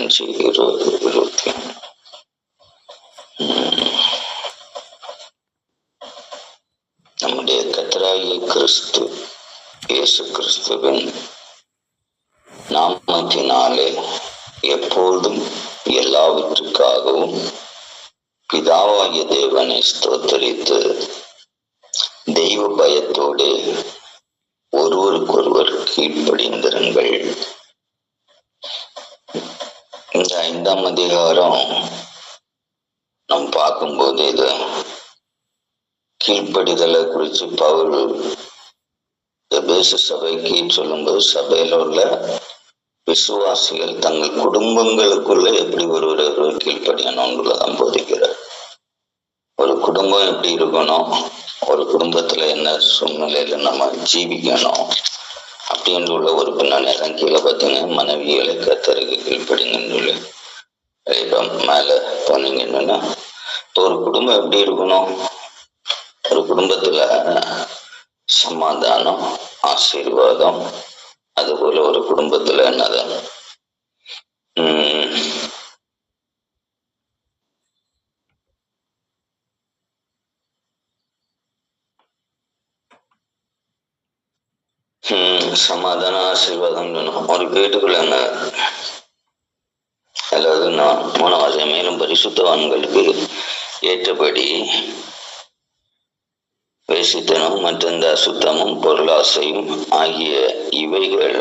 அஞ்சு இருபது இருபத்தி ஒன்று நம்முடைய கத்தராகிய கிறிஸ்து இயேசு கிறிஸ்துவின் நாமத்தினாலே எப்பொழுதும் எல்லாவற்றுக்காகவும் பிதாவாகிய தேவனை ஸ்தோத்தரித்து தெய்வ பயத்தோடு ஒருவருக்கொருவர் கீழ்ப்படிந்திருங்கள். இந்த ஐந்தாம் அதிகாரம் நாம் பார்க்கும்போது இது கீழ்ப்படிதலை குறித்து பவுல் எபேசு சபைக்கு சொல்லும்போது சபையில் உள்ள விசுவாசிகள் தங்கள் குடும்பங்களுக்குள்ள எப்படி ஒருவர் ஒருவர் கீழ்ப்படியணும்ன்றதான் போதிக்கிறார். ஒரு குடும்பம் எப்படி இருக்கணும்? ஒரு குடும்பத்துல என்ன சூழ்நிலையில நம்ம ஜீவிக்கணும்? அப்படின்னு உள்ள ஒரு நான் தான் கீழே பார்த்தீங்கன்னா மனைவிகளை கத்தருக்கு கீழ்ப்படிங்கன்னு சொல்லி இப்போ மேலே போனீங்கன்னா இப்போ ஒரு குடும்பம் எப்படி இருக்கணும்? ஒரு குடும்பத்துல சமாதானம் ஆசீர்வாதம் அதுபோல ஒரு குடும்பத்துல என்னதான் உம் சமாதான சமாதானம் ஆசீர்வாதம் வேணும். ஒரு வீட்டுக்குள்ள அதாவது நான் மூணாவது மேலும் பரிசுத்தவான்களுக்கு ஏற்றபடி வேசித்தனம் மற்றந்த அசுத்தமும் பொருளாசையும் ஆகிய இவைகள்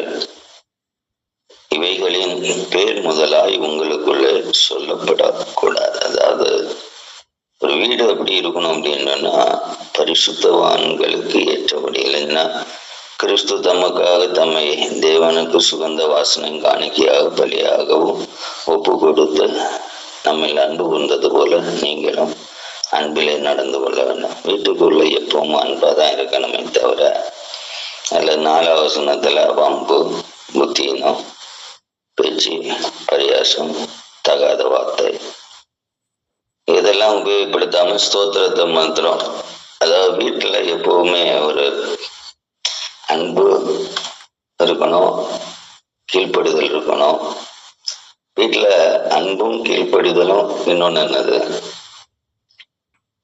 இவைகளின் பேர் முதலாய் உங்களுக்குள்ளே சொல்லப்படக்கூடாது. அதாவது ஒரு வீடு எப்படி இருக்கணும் அப்படின்னா பரிசுத்தவான்களுக்கு ஏற்றபடி இல்லைன்னா கிறிஸ்து தமக்காக தம்மை தேவனுக்கு சுகந்த வாசனை காணிக்கையாக பலியாகவும் ஒப்பு கொடுத்து நம்மில் அன்பு கொண்டது போல நீங்களும் அன்பிலே நடந்து கொள்ள வேண்டும். வீட்டுக்குள்ள எப்பவும் அன்பாக தான் இருக்கணுமே தவிர அதில் நாலாவது வசனத்தில் வம்பு புத்தீனம் பேச்சு பரியாசம் தகாத வார்த்தை இதெல்லாம் உபயோகப்படுத்தாம ஸ்தோத்திரத்தை மாத்திரம். அதாவது வீட்டில் எப்பவுமே ஒரு அன்பு இருக்கணும் கீழ்ப்படுதல் இருக்கணும். வீட்டில் அன்பும் கீழ்ப்படிதலும் இன்னொன்று என்னது?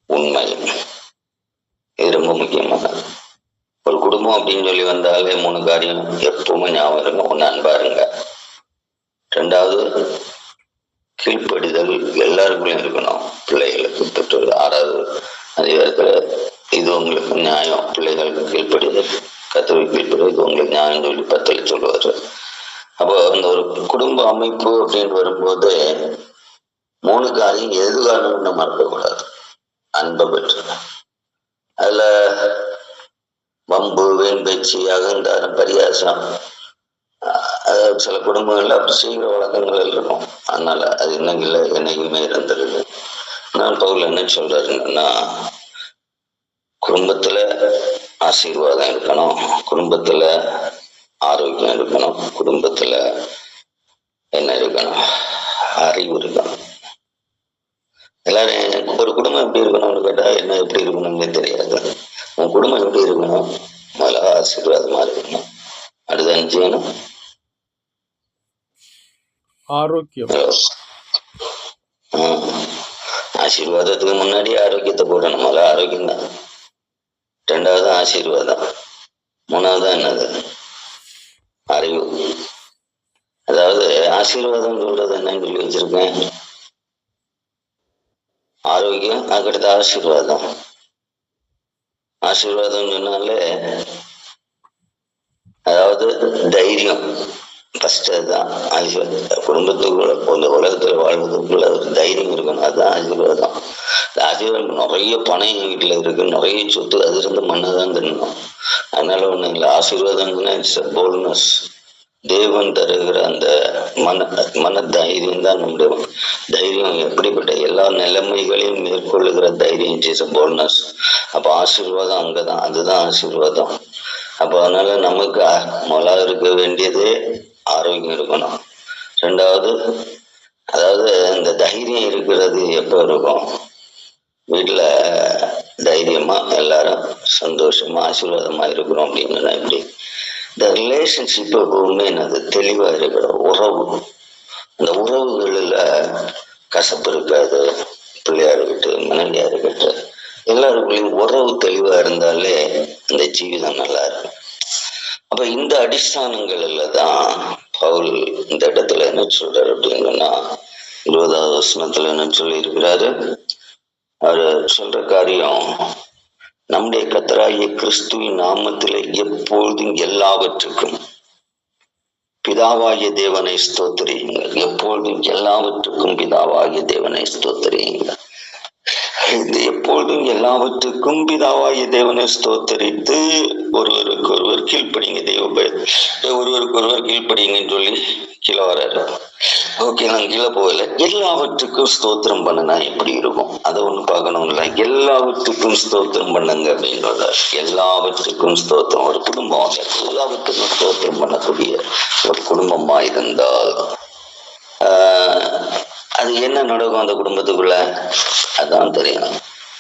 உண்மை. இது ரொம்ப முக்கியமானது ஒரு குடும்பம் அப்படின்னு சொல்லி வந்தாலே மூணு காரியம் எப்பவுமே ஞாபகம் இருக்கும் ஒன்று அன்பா இருங்க. ரெண்டாவது கீழ்ப்படிதல் எல்லாருக்குள்ளயும் இருக்கணும். பிள்ளைகளுக்கு பெற்றோர் ஆறாவது அதிகாரத்தில் இது உங்களுக்கு நியாயம். பிள்ளைகளுக்கு கீழ்ப்படிதல். கத்தவை பிறகு இது உங்களுக்கு நியாயம் சொல்லி பத்தில் சொல்லுவார். அப்போ அந்த ஒரு குடும்ப அமைப்பு அப்படின்னு வரும்போது மூணு காரியம் எது காரணம்னு மறக்கக்கூடாது. அன்பை பெற்று அதுல வம்பு வேண்பேச்சு அகங்காரம் பரியாசம் சில குடும்பங்கள்ல அப்படி செய்கிற வழக்கங்கள் இருக்கும். அதனால அது இன்னைக்கு இல்லை என்னைக்குமே இருந்துருது நான் பவுல் என்ன சொல்றாருன்னா குடும்பத்துல ஆசீர்வாதம் இருக்கணும். குடும்பத்துல ஆரோக்கியம் இருக்கணும். குடும்பத்துல என்ன இருக்கணும்? அறிவு இருக்கணும். எல்லாரும் ஒரு குடும்பம் எப்படி இருக்கணும்னு கேட்டா என்ன எப்படி இருக்கணும்னே தெரியாது. உன் குடும்பம் எப்படி இருக்கணும்? முதல்ல ஆசீர்வாதமா இருக்கணும். அடுத்து என்ன செய்யணும்? ஆரோக்கியம். ஆசீர்வாதத்துக்கு முன்னாடி ஆரோக்கியத்தை போடணும். முதல்ல ஆரோக்கியம் தான். ரெண்டாவது ஆசீர்வாதம். மூணாவது என்னது? அறிவு. அதாவது ஆசீர்வாதம் சொல்றது என்னன்னு சொல்லி வச்சிருக்கேன்? ஆரோக்கியம் அதுக்கடுத்து ஆசீர்வாதம். ஆசீர்வாதம் சொன்னாலே அதாவது தைரியம். ஃபர்ஸ்ட் அதுதான். ஆசீர்வாதம். குடும்பத்துக்குள்ள இந்த உலகத்துல வாழ்வதற்குள்ள ஒரு தைரியம் இருக்கணும். அதுதான் ஆசீர்வாதம். இந்த நிறைய பணம் எங்க வீட்டில் இருக்கு. நிறைய சொத்து அது இருந்து மண்ணை தான் தின்னணும் அதனால ஒண்ணு இல்லை. ஆசீர்வாதம்னா இட்ஸ் போல்னஸ் தேவன் தருகிற அந்த மன மன தைரியம் தான் நம்முடைய தைரியம். எப்படிப்பட்ட எல்லா நிலைமைகளையும் மேற்கொள்ளுகிற தைரியம் இஸ் போல்னஸ் அப்போ ஆசீர்வாதம் அங்கதான். அதுதான் ஆசீர்வாதம். அப்போ அதனால நமக்கு மொழா இருக்க வேண்டியது ஆரோக்கியம் இருக்கணும். ரெண்டாவது அதாவது இந்த தைரியம் இருக்கிறது எப்போ இருக்கும்? வீட்டில் தைரியமா எல்லாரும் சந்தோஷமா ஆசீர்வாதமா இருக்கிறோம் அப்படின்னா எப்படி இந்த ரிலேஷன்ஷிப் எப்பவுமே என்னது தெளிவா இருக்கிற உறவு. அந்த உறவுகளில் கசப்பு இருக்காது. பிள்ளையா இருக்கட்டும் மனைவியா இருக்கட்டும் எல்லாருக்குள்ளேயும் உறவு தெளிவா இருந்தாலே அந்த ஜீவிதம் நல்லா இருக்கும். அப்ப இந்த அடிஸ்தானங்கள்ல தான் பவுல் இந்த இடத்துல என்ன சொல்றாரு அப்படின்னா இருபதாவது வசனத்துல என்ன சொல்லி இருக்கிறாரு அவர் சொல்ற காரியம் நம்முடைய கத்தராகிய கிறிஸ்துவின் நாமத்தில் எப்பொழுதும் எல்லாவற்றுக்கும். பிதாவாகிய தேவனை ஸ்தோத்திரியுங்கள். எப்பொழுதும் எல்லாவற்றுக்கும் பிதாவாகிய தேவனை ஸ்தோத்திரியுங்கள். இந்த எப்பொழுதும் எல்லாவற்றுக்கும் பிதாவாகிய தேவனை ஸ்தோத்தரித்து ஒருவருக்கு ஒருவர் கீழ்ப்படிங்க தெய்வ ஒருவருக்கு ஒருவர் கீழ்ப்படிங்கன்னு சொல்லி கீழே வர்றாரு. ஓகே நான் கீழே போகல. எல்லாவற்றுக்கும் ஸ்தோத்திரம் பண்ணனா எப்படி இருக்கும்? அதை ஒண்ணு பார்க்கணும்ல. எல்லாவற்றுக்கும் ஸ்தோத்திரம் பண்ணுங்க அப்படின்னு எல்லாவற்றுக்கும் ஸ்தோத்திரம். ஒரு குடும்பம். எல்லாவற்றுக்கும் ஸ்தோத்திரம் பண்ணக்கூடிய ஒரு குடும்பமா இருந்தால் அது என்ன நடக்கும் அந்த குடும்பத்துக்குள்ள? அதான் தெரியும்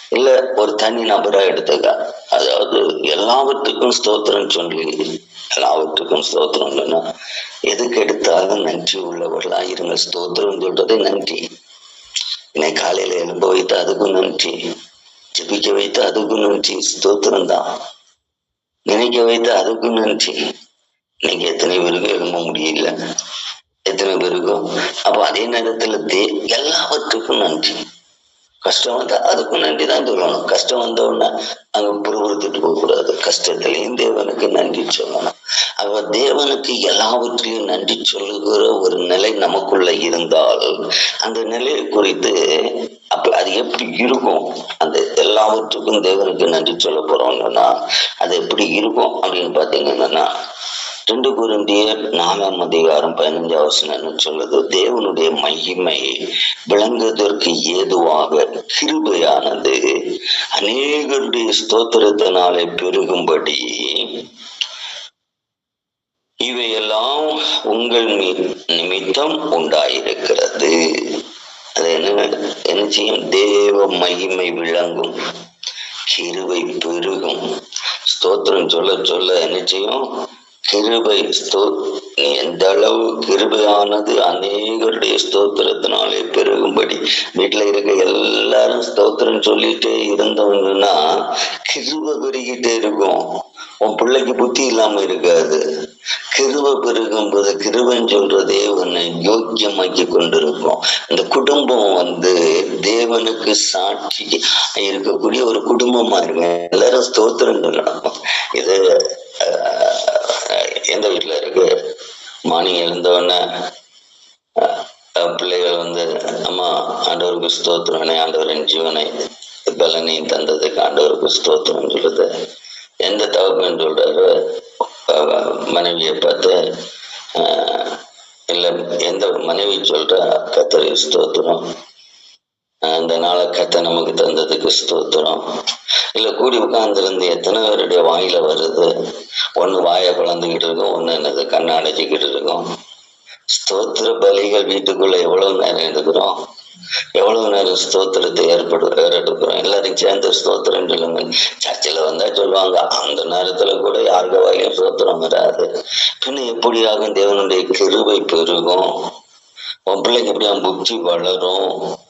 இல்ல ஒரு தனி நபரா எடுத்துக்க. அதாவது எல்லாவற்றுக்கும் ஸ்தோத்திரம் சொல்லி எல்லாவற்றுக்கும் ஸ்தோத்திரம் இல்லைன்னா எதுக்கு எடுத்தாலும் நன்றி உள்ளவர்களா இருங்க. ஸ்தோத்திரம் சொல்றதே நன்றி. இன்னைக்கு காலையில எழும்ப வைத்து அதுக்கும் நன்றி. ஜபிக்க வைத்து அதுக்கும் நன்றி. ஸ்தோத்திரம் தான். நினைக்க வைத்து அதுக்கும் நன்றி. இன்னைக்கு எத்தனை பேருக்கும் எழும்ப முடியல. எத்தனை பேருக்கும்? அப்ப அதே நேரத்துல தே எல்லாவற்றுக்கும் நன்றி. கஷ்டம் வந்தா அதுக்கும் நன்றி தான் சொல்லணும். கஷ்டம் வந்த உடனே அங்க புறப்படுத்திட்டு போக கூடாது. கஷ்டத்திலையும் தேவனுக்கு நன்றி சொல்லணும். அவ தேவனுக்கு எல்லாவற்றிலையும் நன்றி சொல்லுகிற ஒரு நிலை நமக்குள்ள இருந்தால் அந்த நிலையை குறித்து அப்ப அது எப்படி இருக்கும்? அந்த எல்லாவற்றுக்கும் தேவனுக்கு நன்றி சொல்ல போறோம்னா அது எப்படி இருக்கும் அப்படின்னு பாத்தீங்கன்னா ரெண்டு குருந்திய நாலாம் அதிகாரம் பதினஞ்சாம் வசனம் சொல்லுது. தேவனுடைய மகிமை விளங்குவதற்கு ஏதுவாக கிருபையானது. அநேகருடைய ஸ்தோத்திரத்தினாலே பெருகும்படி இவையெல்லாம் உங்கள் மீ- நிமித்தம் உண்டாயிருக்கிறது. அது என்ன என்ன செய்யும்? தேவ மகிமை விளங்கும். கிருவை பெருகும். ஸ்தோத்திரம் சொல்ல சொல்ல என்ன செய்யும்? கிருபை ஸ்தோ எந்த அளவு கிருபையானது அநேகருடைய ஸ்தோத்திரத்தினாலே பெருகும்படி. வீட்டில் இருக்க எல்லாரும் ஸ்தோத்திரம் சொல்லிட்டே இருந்தவங்கன்னா கிருபை பெருகிட்டே இருக்கும். உன் பிள்ளைக்கு புத்தி இல்லாம இருக்காது. கிருபை பெருகும்போது கிருபன் சொல்றதே உன்னை யோக்கியமாக்கி கொண்டிருக்கும். இந்த குடும்பம் வந்து தேவனுக்கு சாட்சி இருக்கக்கூடிய ஒரு குடும்பமா இருக்கும். எல்லாரும் ஸ்தோத்திரம் சொல்லணும் இது எந்த வீட்டுல இருக்கு? மார்னிங் எழுந்தவொடனே பிள்ளைகள் வந்து அம்மா ஆண்டவருக்கு ஸ்தோத்திரனே ஆண்டவரின் ஜீவனை பலனையும் தந்ததுக்கு ஆண்டவருக்கு ஸ்தோத்திரம் சொல்லுது. எந்த தகப்பன் சொல்றாரு? மனைவியை பார்த்து அஹ், இல்ல எந்த மனைவி சொல்ற? கத்தரி ஸ்தோத்திரம். அந்த நாளை கத்த நமக்கு தந்ததுக்கு ஸ்தோத்திரம். இல்ல கூடி உட்கார்ந்துருந்து எத்தனை பேருடைய வாயில வருது? ஒண்ணு வாயை குழந்துக்கிட்டு இருக்கும் ஒண்ணு என்னது கண்ணடைச்சிக்கிட்டு இருக்கும். ஸ்தோத்திர பலிகள் வீட்டுக்குள்ள எவ்வளவு நேரம் எடுக்கிறோம்? எவ்வளவு நேரம் ஸ்தோத்திரத்தை ஏற்படு ஏறெடுக்கிறோம்? எல்லாரும் சேர்ந்து ஸ்தோத்திரம் சொல்லுங்க. சர்ச்சில் வந்தா சொல்லுவாங்க அந்த நேரத்துல கூட யாருக்கு வாயிலும் ஸ்தோத்திரம் வராது. பின்ன எப்படியாகும் தேவனுடைய கிருவை பெருகும். உன் பிள்ளைக்கு எப்படியா புத்தி வளரும்.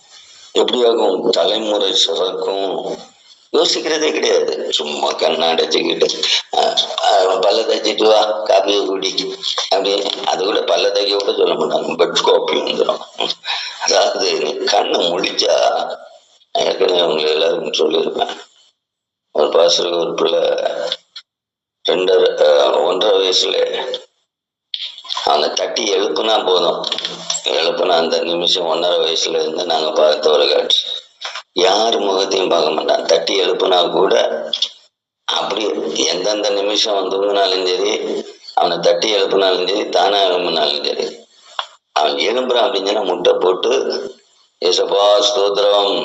எப்படியாகும்? தலைமுறை சிறக்கும். யோசிக்கிறதே கிடையாது. சும்மா கண்ணை அடைச்சிக்கிட்டு பல்ல தைச்சிட்டு வா காப்பியை குடி அப்படி அது கூட பல்ல தைக்க கூட சொல்ல மாட்டாங்க. பெட் காப்பி வந்துடும் அதாவது கண்ணை முழிச்சா ஏற்கனவே அவங்க எல்லாருக்கும் சொல்லியிருப்பேன். ஒரு பாசருக்கு ஒரு பிள்ளை ரெண்டரை ஒன்றரை வயசுல அவங்க தட்டி எழுப்புனா போதும். எழுப்புனா அந்த நிமிஷம் ஒன்றரை வயசுல இருந்து நாங்க பார்த்த ஒரு காட்சி. யார் முகத்தையும் பார்க்க மாட்டான். தட்டி எழுப்புனா கூட அப்படி எந்தெந்த நிமிஷம் வந்து தூங்கினாலும் சரி அவனை தட்டி எழுப்பினாலும் சரி தானா எழுப்பினாலும் சரி அவன் எழும்புறான் அப்படின்னு சொன்னா முட்டை போட்டு ஏசப்பா ஸ்தோத்திரம்.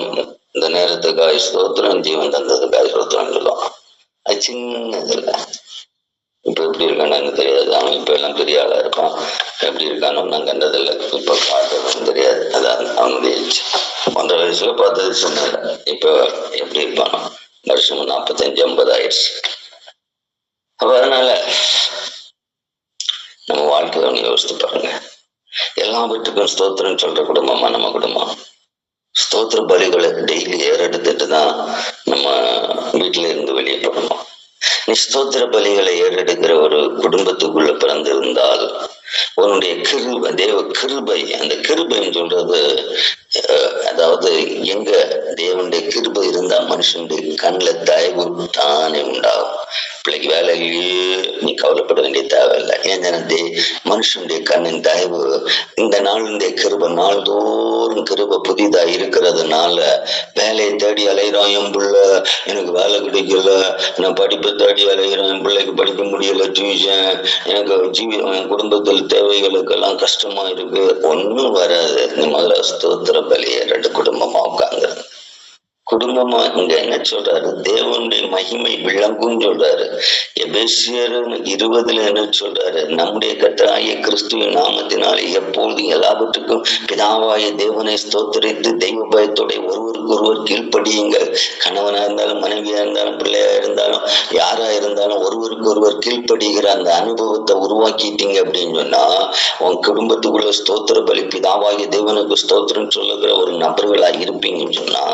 இந்த நேரத்துக்காய் ஸ்தோத்திரம் ஜீவன் தந்ததுக்காய் ஸ்தோத்திரம் சொல்லுவான். அது சின்னது இல்லை. இப்ப எப்படி இருக்கான்னு எனக்கு தெரியாது. அவன் இப்ப எல்லாம் பெரிய ஆளா இருப்பான். எப்படி இருக்கான்னு நான் கண்டதில்லை. இப்ப பார்த்ததும் தெரியாது. அதான் அவனுடைய இச்சை. ஒன்றரை வயசுல பார்த்தது சொன்னல இப்ப எப்படி இருப்பானோ? வருஷம் நாற்பத்தஞ்சு ஐம்பது ஆயிடுச்சு. அப்ப அதனால நம்ம வாழ்க்கையை ஒன்று யோசித்து பாருங்க. எல்லா வீட்டுக்கும் ஸ்தோத்திரம் சொல்ற குடும்பமா நம்ம குடும்பம். ஸ்தோத்திர பலிகளை டெய்லி ஏறெடுத்துட்டு தான் நம்ம வீட்டுல இருந்து வெளியே போகணும். நீ ஸ்தோத்திர பலிகளை ஏறெடுக்கிற ஒரு குடும்பத்துக்குள்ள பிறந்திருந்தால் உன்னுடைய கிருபை தேவ கிருபை அந்த கிருபைன்னு சொல்றது அதாவது எங்க தேவனுடைய கிருபை இருந்தா மனுஷனுடைய கண்ணில் தயவு தானே உண்டாகும். பிள்ளைக்கு வேலை இல்லையே நீ கவலைப்பட வேண்டிய தேவையில்லை. ஏன் தே மனுஷனுடைய கண்ணின் தயவு இந்த நாளுடைய கிருப நாள்தோறும் கிருப புதிதா இருக்கிறதுனால வேலையை தேடி அலையிறோம் என் பிள்ளை எனக்கு வேலை கிடைக்கல நான் படிப்பை தேடி அலையிறோம் என் பிள்ளைக்கு படிக்க முடியல டியூஷன் எனக்கு ஜீவி என் குடும்பத்தில் தேவைகளுக்கெல்லாம் கஷ்டமா இருக்கு ஒன்றும் வராது நீ முதல்ல ஸ்தோத்திர பலியை ரெண்டு குடும்பமா உட்கார்ந்து குடும்பமா இங்க என்ன சொல்றாரு? தேவனுடைய மகிமை விளங்கும் சொல்றாரு. எபேசியர் இருபதுல என்ன சொல்றாரு? நம்முடைய கத்தராகிய கிறிஸ்துவின் நாமத்தினாலே எப்பொழுது எல்லாவற்றுக்கும் பிதாவாய தேவனை ஸ்தோத்தரித்து தெய்வ பயத்தோட ஒருவருக்கு ஒருவர் கீழ்ப்படியுங்கள். கணவனா இருந்தாலும் மனைவியா இருந்தாலும் பிள்ளையா இருந்தாலும் யாரா இருந்தாலும் ஒருவருக்கு ஒருவர் கீழ்ப்படுகிற அந்த அனுபவத்தை உருவாக்கிட்டீங்க அப்படின்னு சொன்னா உன் குடும்பத்துக்குள்ள ஸ்தோத்திர பலி பிதாவாகிய தேவனுக்கு ஸ்தோத்திரம் சொல்லுகிற ஒரு நபர்களா இருப்பீங்கன்னு சொன்னா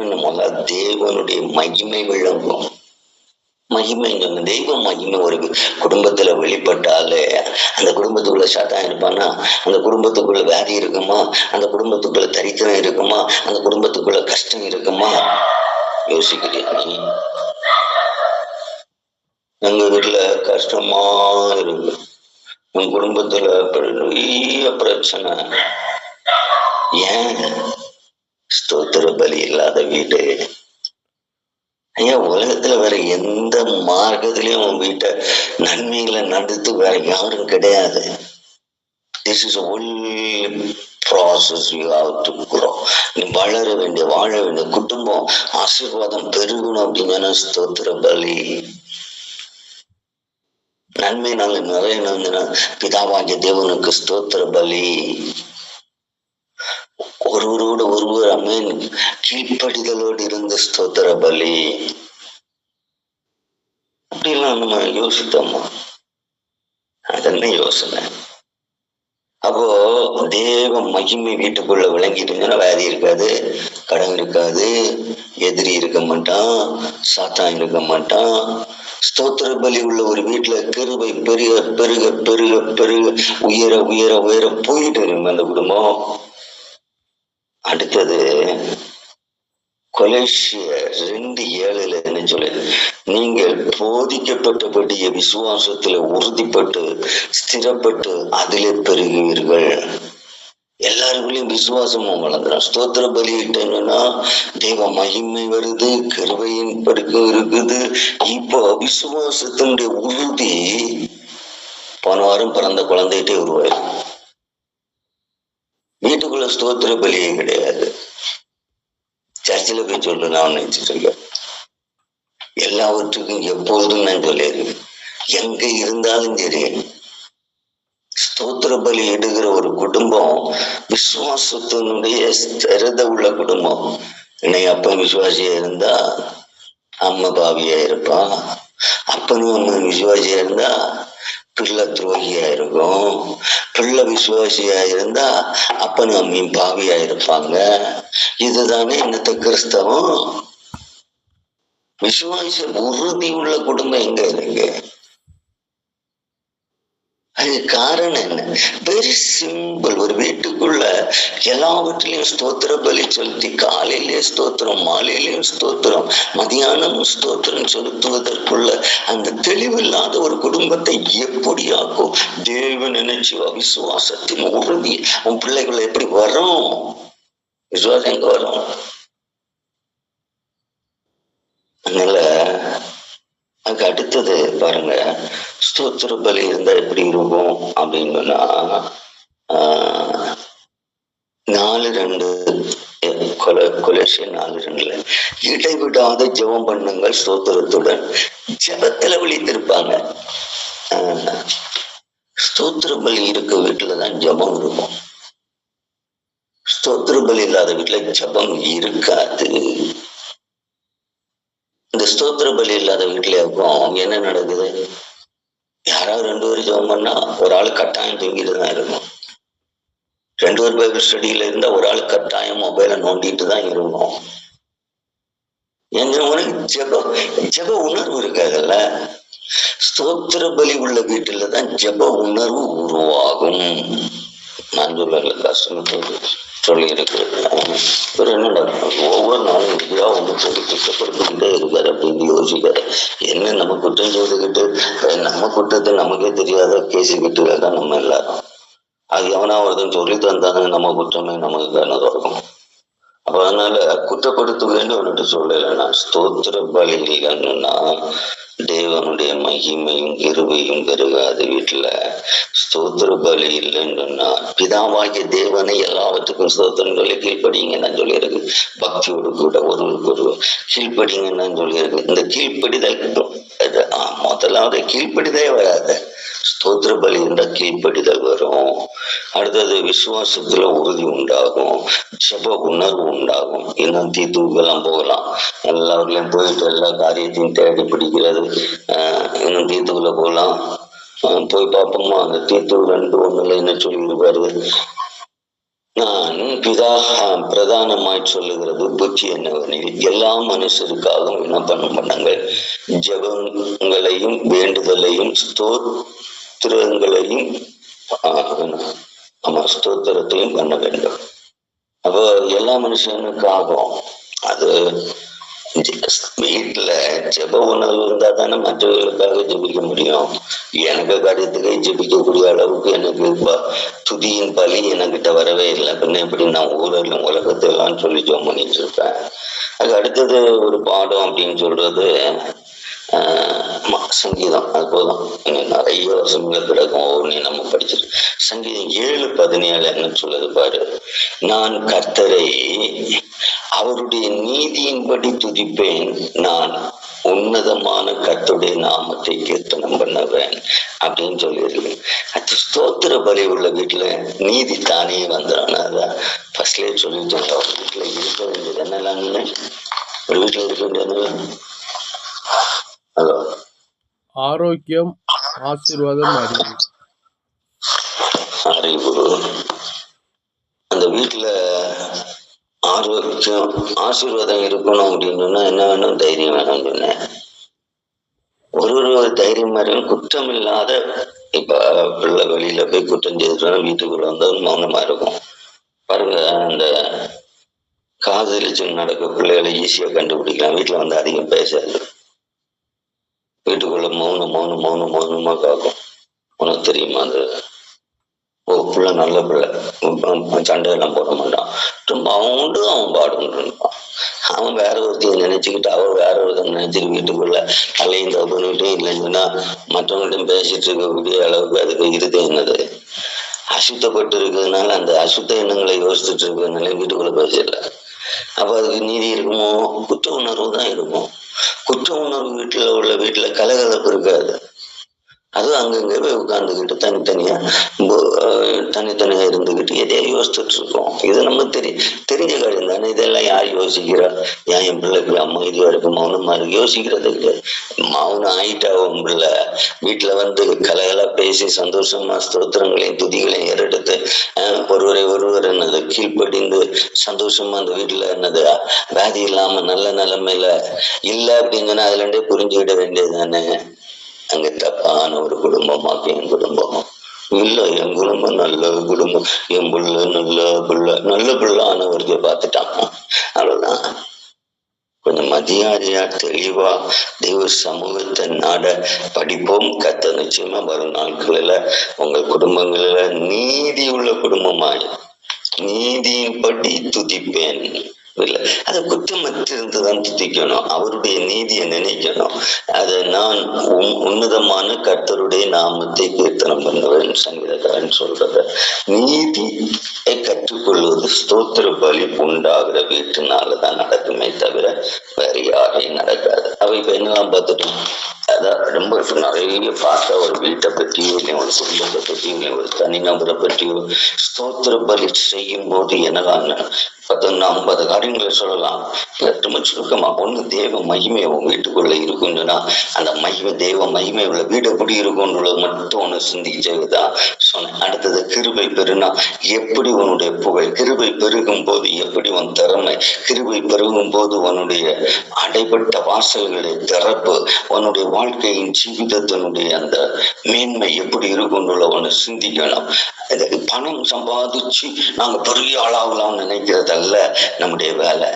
என்னன்னு முதல்ல தேவனுடைய மகிமை விளங்கும். மகிமை தெய்வ மகிமை ஒரு குடும்பத்துல வெளிப்பட்டாலே அந்த குடும்பத்துக்குள்ள சாத்தான் இருப்பானா? அந்த குடும்பத்துக்குள்ள வியாதி இருக்குமா? அந்த குடும்பத்துக்குள்ள தரித்திரம் இருக்குமா? அந்த குடும்பத்துக்குள்ள கஷ்டம் இருக்குமா? யோசிக்கிறேன் நீ எங்க வீட்டுல கஷ்டமா இருக்கு. உன் குடும்பத்துல பெரிய பிரச்சனை. ஏன்? ஸ்தோத்திர பலி இல்லாத வீடு. ஐயா உலகத்துல வேற எந்த மார்க்கத்திலயும் உன் வீட்டை நன்மைகளை நடத்து வேற யாரும் கிடையாது. This is only process you have to நீ வளர வேண்டிய வாழ வேண்டிய குடும்பம் ஆசீர்வாதம் பெருகணும் அப்படின்னா ஸ்தோத்திர பலி. நன்மை நாங்கள் நிறைய நந்தினா பிதாவாகிய தேவனுக்கு ஸ்தோத்திர பலி. ஒருவரோடு ஒருவர் அமேன். கீழ்ப்படிதலோடு இருந்த ஸ்தோத்திர பலி. அப்படிலாம் நம்ம யோசித்தோமா? அதென்ன யோசனை? அப்போ தேவ மகிமை வீட்டுக்குள்ள விளங்கிட்டு இருந்ததுன்னா வியாதி இருக்காது கடன் இருக்காது எதிரி இருக்க மாட்டான் சாத்தான் இருக்க மாட்டான். ஸ்தோத்திர பலி உள்ள ஒரு வீட்டுல கிருபை பெருக பெருக பெருக பெருக உயர உயர உயர போயிட்டு இருக்கும் அந்த குடும்பம். அடுத்தது கொலேசியர் ரெண்டு ஏழுல என்ன சொல்லுது. நீங்கள் போதிக்கப்பட்டபடிய விசுவாசத்துல உறுதிப்பட்டு ஸ்திரப்பட்டு அதிலே பெருகுவீர்கள். எல்லாருக்குள்ளயும் விசுவாசமும் வளர்ந்துடும் ஸ்தோத்திர பலியிட்டீங்கன்னா தெய்வ மகிமை வருது கருவையின் பருக்கம் இருக்குது. இப்போ விசுவாசத்தினுடைய உறுதி போன வாரம் பிறந்த குழந்தைகிட்டே உருவாயிருக்கு. வீட்டுக்குள்ள ஸ்தோத்திர பலியே கிடையாது. சர்ச்சில் போய் சொல்லு நான் நினைச்சிட்டு இருக்கேன் எல்லாவற்றுக்கும் எப்பொழுதும் நான் சொல்லியிருக்கேன். எங்க இருந்தாலும் சரி ஸ்தோத்திர பலி இடுகிற ஒரு குடும்பம் விசுவாசத்தினுடைய ஸ்திரத உள்ள குடும்பம். என்னை அப்பன் விசுவாசியா இருந்தா அம்மா பாவியா இருப்பான் அப்பனும் அம்மன் விசுவாசியா இருந்தா பிள்ளை துரோகியா இருக்கும். பிள்ளை விசுவாசியா இருந்தா அப்பன் அம்மையும் பாவியா இருப்பாங்க. இதுதானே இன்னத்த கிறிஸ்தவம். விசுவாச உறுதி உள்ள குடும்பம் எங்க இருக்கு? அது காரணம் என்ன? வெரி சிம்பிள் ஒரு வீட்டுக்குள்ள எல்லாவற்றிலையும் ஸ்தோத்திர பலி செலுத்தி காலையிலேயும் ஸ்தோத்திரம் மாலையிலையும் ஸ்தோத்திரம் மதியானமும் ஸ்தோத்திரம் செலுத்துவதற்குள்ள அந்த தெளிவில்லாத ஒரு குடும்பத்தை எப்படி ஆக்கும்? தேவன் நினைச்சு விசுவாசத்தின் உறுதி. உன் பிள்ளைகளை எப்படி வரும்? விசுவாசம் எங்க வரும்? அதனால அதுக்கு அடுத்தது பாருங்க ஸ்தோத்திர பலி இருந்தா எப்படி இருக்கும் அப்படின்னா நாலு ரெண்டு கொலை நாலு ரெண்டுல இடைவிடாத ஜெபம் பண்ணுங்கள் ஸ்தோத்திரத்துடன். ஜெபத்துல விழித்திருப்பாங்க. ஸ்தோத்திர பலி இருக்க வீட்டுலதான் ஜெபம் இருக்கும். ஸ்தோத்திர பலி இல்லாத வீட்டுல ஜெபம் இருக்காது. இந்த பலி இல்லாத வீட்டுல இருக்கும். என்ன நடக்குது? யாராவது ரெண்டு பேரும் ஜெபம் பண்ணா ஒரு ஆள் கட்டாயம் தூங்கிட்டு தான் இருக்கும். ரெண்டு பேர் பைபிள் ஸ்டடியில இருந்தா ஒரு ஆள் கட்டாயம் மொபைலை நோண்டிட்டு தான் இருக்கும். எங்க உனக்கு ஜெப ஜெப உணர்வு இருக்காதுல்ல? ஸ்தோத்திர பலி உள்ள வீட்டுல தான் ஜெப உணர்வு உருவாகும். நான் சொல்லல கஷ்டப்பட்டு சொல்லி இருக்கிறேன் என்னடா ஒவ்வொரு நாளும் எப்படியா ஒன்று சொல்லி குற்றப்படுத்திக்கிட்டே இருக்கார் அப்படின்னு யோசிக்காரு என்ன நம்ம குற்றம் சொல்லிக்கிட்டு நம்ம குற்றத்தை நமக்கே தெரியாத பேசிக்கிட்டு தான் நம்ம எல்லாரும். அது எவனா ஒருத்தன் சொல்லி தந்தானே நம்ம குற்றமே நமக்கு தானே இருக்கும் அப்ப அதனால குற்றப்படுத்த வேண்டும் என்று சொல்லல நான். ஸ்தோத்திர பலி இல்லைன்னா தேவனுடைய மகிமையும் கிருபையும் பெருகாது வீட்டுல. ஸ்தோத்திர பலி இல்லைன்னு பிதாவாகிய தேவனை எல்லாவற்றுக்கும் ஸ்தோத்திரங்களை சொல்லி கீழ்ப்படிங்க நான் சொல்லியிருக்கு. பக்தியோடு கூட ஒருவருக்கு ஒரு கீழ்ப்படிங்க நான் சொல்லியிருக்கு. இந்த கீழ்ப்படிதான் முதலாவது கீழ்ப்படிதே வராது. ஸ்தோத்திர பலி இருந்தா கீழ்ப்படிதல் வரும். அடுத்தது விசுவாசத்துல உறுதி உண்டாகும். ஜப உணர்வு உண்டாகும். இன்னும் தீத்துக்கெல்லாம் போகலாம். எல்லாருலயும் போயிட்டு எல்லா காரியத்தையும் தேடி பிடிக்கிறது. ஆஹ் இன்னும் தீத்துக்குள்ள போகலாம். போய் பார்ப்போமா? அந்த தீத்து ரெண்டு ஒண்ணுல என்ன சொல்லியிருப்பாரு நான் பிதா பிரதானமாய் சொல்லுகிறது புத்தி என்னவெனில் எல்லா மனுஷருக்காகவும் விண்ணப்பம் பண்ணுங்கள். ஜபங்களையும் வேண்டுதலையும் ஸ்தோத்திரங்களையும் ஆஹ், ஆமா ஸ்தோத்திரத்தையும் பண்ண வேண்டும். அப்போ எல்லா மனுஷனுக்காகவும் அது வீட்டுல ஜெப உணவு இருந்தா தானே மற்றவர்களுக்காக ஜெபிக்க முடியும். எனக்கு காரியத்துக்கு ஜெபிக்கக்கூடிய அளவுக்கு எனக்கு துதியின் பலி என்கிட்ட வரவே இல்லை. பின்ன எப்படி நான் ஊரில் உலகத்தெல்லாம் சொல்லி ஜோம் பண்ணிட்டு இருப்பேன். அது அடுத்தது ஒரு பாடம் அப்படின்னு சொல்றது ஆஹ் ம- சங்கீதம். அது போதும். இன்னும் வருஷங்கள் கிடக்கும் ஒவ்வொன்றையும் நம்ம படிச்சிட்டு சங்கீதம் ஏழு பதினேழு என்ன சொல்லுது பாரு. நான் கர்த்தரை அவருடைய நீதியின்படி துதிப்பேன். நான் உன்னதமான கத்துடைய நாமத்தை கீர்த்தனம் பண்ணுவேன் அப்படின்னு சொல்லியிருக்கு அது ஸ்தோத்திர பலி உள்ள வீட்டுல நீதி தானே வந்துடும் அதான் ஃபர்ஸ்ட்லேயே சொல்லிட்டு ஒரு வீட்டுல இருக்க வேண்டியது என்னெல்லாம்னு? ஒரு வீட்டுல இருக்க வேண்டியது ஹலோ. ஆரோக்கியம் ஆசீர்வாதம் அறிவு. அறிவு. அந்த வீட்டுல ஆரோக்கியம் ஆசீர்வாதம் இருக்கணும் அப்படின்னு சொன்னா என்ன வேணும்? தைரியம் வேணும்னு சொன்னேன். ஒரு ஒரு தைரியம் மாதிரி குற்றம் இல்லாத இப்ப பிள்ளை வெளியில போய் குற்றம் செய்துட்டு வீட்டுக்குள்ள வந்தால் மௌனமா இருக்கும். பாருங்க அந்த காதலிச்சு நடக்க பிள்ளைகளை ஈஸியா கண்டுபிடிக்கலாம். வீட்டுல வந்து அதிகம் பேசாது. வீட்டுக்குள்ள மௌனம் மௌனம் மௌனம் மௌனமா காக்கும். உனக்கு தெரியுமா அது ஓ பிள்ளை நல்ல பிள்ளை. சண்டை எல்லாம் சண்டையெல்லாம் போட மாட்டான். ரொம்ப அவன் உண்டு அவன் பாடுன்னு இருப்பான். அவன் வேற ஒருத்தையும் நினைச்சுக்கிட்டு அவன் வேற ஒருத்தன் நினைச்சிட்டு வீட்டுக்குள்ள கலையும் தப்புன்னுட்டு இல்லைன்னா மற்றவங்கள்ட்ட பேசிட்டு இருக்கக்கூடிய அளவுக்கு அதுக்கு இருக்கு என்னது? அசுத்தப்பட்டு இருக்கிறதுனால அந்த அசுத்த எண்ணங்களை யோசிச்சுட்டு இருக்கிறதுனால வீட்டுக்குள்ள பேசல. அப்ப அதுக்கு நீதி இருக்குமோ? குற்ற உணர்வு தான் இருக்கும். குற்ற உணர்வு வீட்டில் உள்ள வீட்டில் கலகலப்பு இருக்காது. அங்கங்கே போய் உட்கார்ந்துக்கிட்டு தனித்தனியா போ- அஹ் தனித்தனியா இருந்துகிட்டு எதையோ யோசிச்சுட்டு இருக்கோம் இது நம்ம தெரி தெரிஞ்ச காரியம் தானே. இதெல்லாம் யார் யோசிக்கிறா? ஏன் என் பிள்ளைக்கு அம்மா இது வரைக்கும் மௌனமா இருக்கு யோசிக்கிறது கிடையாது மௌனம் ஆயிட்டா உன் பிள்ளை. வீட்டுல வந்து கலகலா பேசி சந்தோஷமா ஸ்தோத்திரங்களையும் துதிகளையும் ஏறெடுத்து ஒருவரை ஒருவர் என்னது கீழ்ப்படிந்து சந்தோஷமா அந்த வீட்டுல என்னது வியாதி இல்லாம நல்ல நிலைமையில இல்ல அப்படின்னு அதுல இருந்தே புரிஞ்சுக்கிட வேண்டியது தானே. அங்க தப்பான ஒரு குடும்பமாக்கு என் குடும்பம். இல்ல என் குடும்பம் நல்ல குடும்பம். என் புள்ள நல்ல பிள்ளை. நல்ல பிள்ளை ஆனவருக்கு பார்த்துட்டான். அவ்வளவுதான். கொஞ்சம் மதியாதையா தெளிவா தெய்வ சமூகத்தை நாட படிப்போம். கத்த நிச்சயமா வரும் நாட்களில் உங்கள் குடும்பங்களில நீதி உள்ள குடும்பமாய். நீதியின்படி துதிப்பேன். இல்லை அதை குற்றமற்றிருந்துதான் துதிக்கணும். அவருடைய நீதியை நினைக்கணும். அதை நான் உன்னதமான கர்த்தருடைய நாமத்தை கீர்த்தனம் பண்ணுவேன் சங்கீதக்காரன் சொல்றத. நீதியை கற்றுக்கொள்வது ஸ்தோத்திர பலி உண்டாகிற வீட்டுனாலதான் நடக்குமே தவிர வேற யாரையும் நடக்காது. அவ இப்ப என்னெல்லாம் பார்த்துட்டோம் அதான் ரொம்ப நிறைய பார்த்த ஒரு வீட்டை பற்றியோ இல்லை ஒரு குடும்பத்தை பற்றியோ இல்லை ஒரு தனிநபரை பற்றியோ ஸ்தோத்திர பலி செய்யும் போது என்னதான் பத்தொன்னு ஐம்பது காரியங்களை சொல்லலாம். ரொம்ப சுருக்கமா ஒண்ணு தேவ மகிமை உன் வீட்டுக்குள்ள இருக்குன்னு அந்த மகிமை தேவ மகிமை உள்ள வீடு எப்படி இருக்கும்ன்றது மட்டும் ஒண்ணு சிந்திச்சதுதான் சொன்னேன் அடுத்தது கிருபை பெருனா எப்படி உன்னுடைய புகழ் கிருபை பெருகும் போது எப்படி உன் திறமை கிருபை பெருகும் போது உன்னுடைய அடைபட்ட வாசல்களை திறப்பு உன்னுடைய வாழ்க்கையின் ஜீவிதத்தினுடைய அந்த மேன்மை எப்படி இருக்கும்ன்றத சிந்திக்கணும் பணம் சம்பாதிச்சு நாங்க பெரிய ஆளாகலாம்னு நினைக்கிறதல்ல. நம்முடைய வேலை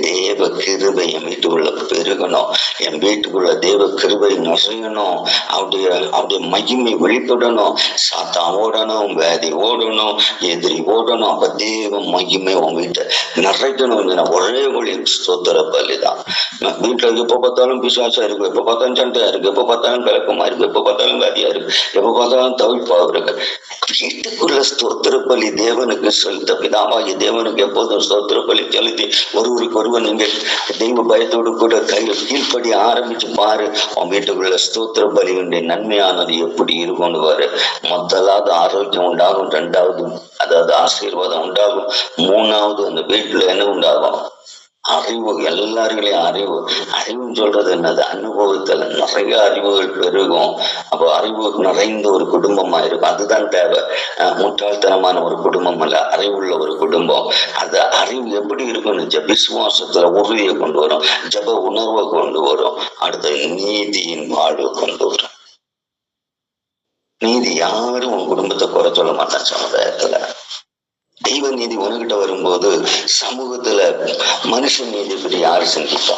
தேவ கிருபை என் வீட்டுக்குள்ள பெருகணும். என் வீட்டுக்குள்ள தேவ கிருபை நிறையணும். அவருடைய அவருடைய மகிமை வெளிப்படணும். சாத்தா ஓடணும் வேதி ஓடணும் எதிரி ஓடணும். அப்ப தேவ மகிமை உன் வீட்டை நிறைக்கணும் ஒரே வழி ஸ்தோத்திர பள்ளிதான் வீட்டுல எப்ப பார்த்தாலும் பிசாசா இருக்கும். எப்ப பார்த்தாலும் சண்டையா இருக்கு. எப்ப பார்த்தாலும் கலக்கமா இருக்கு. எப்ப பார்த்தாலும் வேதியா இருக்கு. எப்ப பார்த்தாலும் தவிப்பா இருக்கு. வீட்டுக்குள்ள ஸ்தோத்திர பலி தேவனுக்கு செலுத்த பிதாவாகிய தேவனுக்கு எப்போதும் ஸ்தோத்திர பலி செலுத்தி ஒருவருக்கு ஒருவர் நீங்கள் தெய்வ பயத்தோடு கூட கையில் கீழ்ப்படி ஆரம்பிச்சு பாரு. அவன் வீட்டுக்குள்ள ஸ்தோத்திர பலியுடைய நன்மையானது எப்படி இருக்கும்னு பாரு. முதலாவது ஆரோக்கியம் உண்டாகும். ரெண்டாவது அதாவது ஆசீர்வாதம் உண்டாகும். மூணாவது அந்த வீட்டுல என்ன உண்டாகும்? அறிவு எல்லாருங்களையும் அறிவு. அறிவுன்னு சொல்றது என்னது? அனுபவத்துல நிறைய அறிவுகள் பெருகும். அப்போ அறிவு நிறைந்த ஒரு குடும்பமா இருக்கும். அதுதான் தேவை. அஹ் முட்டாள்தனமான ஒரு குடும்பம் அல்ல அறிவுள்ள ஒரு குடும்பம். அந்த அறிவு எப்படி இருக்கும்னு ஜ- விசுவாசத்துல உறுதியை கொண்டு வரும் ஜப உணர்வை கொண்டு வரும். அடுத்த நீதியின் வாழ்வை கொண்டு வரும். நீதி யாரும் உன் குடும்பத்தை குறை சொல்ல மாட்டான் சமுதாயத்துல. தெய்வ நீதி உனக்கிட்ட வரும்போது சமூகத்துல மனுஷ நீதி பற்றி யாரு சிந்திப்பா?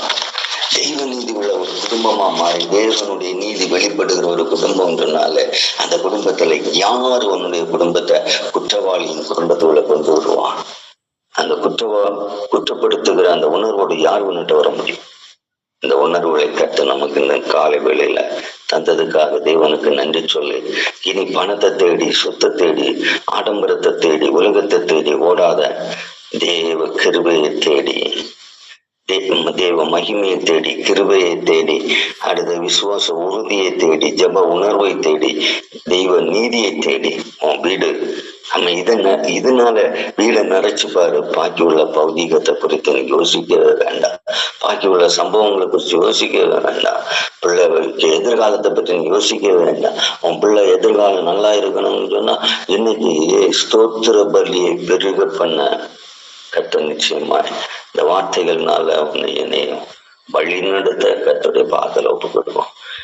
தெய்வ நீதி உள்ள ஒரு குடும்பமா மாறி தேவனுடைய நீதி வெளிப்படுகிற ஒரு குடும்பம்ன்றனால அந்த குடும்பத்துல யார் உன்னுடைய குடும்பத்தை குற்றவாளியின் குடும்பத்துக்குள்ள கொண்டு வருவான்? அந்த குற்றவா குற்றப்படுத்துகிற அந்த உணர்வோடு யார் உன்னிட்ட வர முடியும்? இந்த உணர்வுகளை கட்டு நமக்கு இந்த காலை வேளையில தந்ததுக்காக தேவனுக்கு நன்றி சொல்லி இனி பணத்தை தேடி சொத்தை தேடி ஆடம்பரத்தை தேடி உலகத்தை தேடி ஓடாத தேவ கிருபையை தேடி தேவ மகிமையை தேடி கிருபையை தேடி அடுத்த விசுவாச உறுதியை தேடி ஜெப உணர்வை தேடி தெய்வ நீதியை தேடி உன் வீடு. நம்ம இதன இதனால வீடை நிறைச்சு பாரு. பாக்கி உள்ள பௌதீகத்தை குறித்து யோசிக்கவே வேண்டாம். பாக்கி உள்ள சம்பவங்களை குறித்து யோசிக்கவே வேண்டாம். பிள்ளைகளுக்கு எதிர்காலத்தை பற்றி யோசிக்க வேண்டாம். உன் பிள்ளை எதிர்காலம் நல்லா இருக்கணும்னு சொன்னா இன்னைக்கு ஸ்தோத்திர பலியை பெருக பண்ண கத்த நிச்சயமாய். இந்த வார்த்தைகள்னால உன்னை என்னையும் வழி நடத்த கத்துடைய பாதல ஒப்பு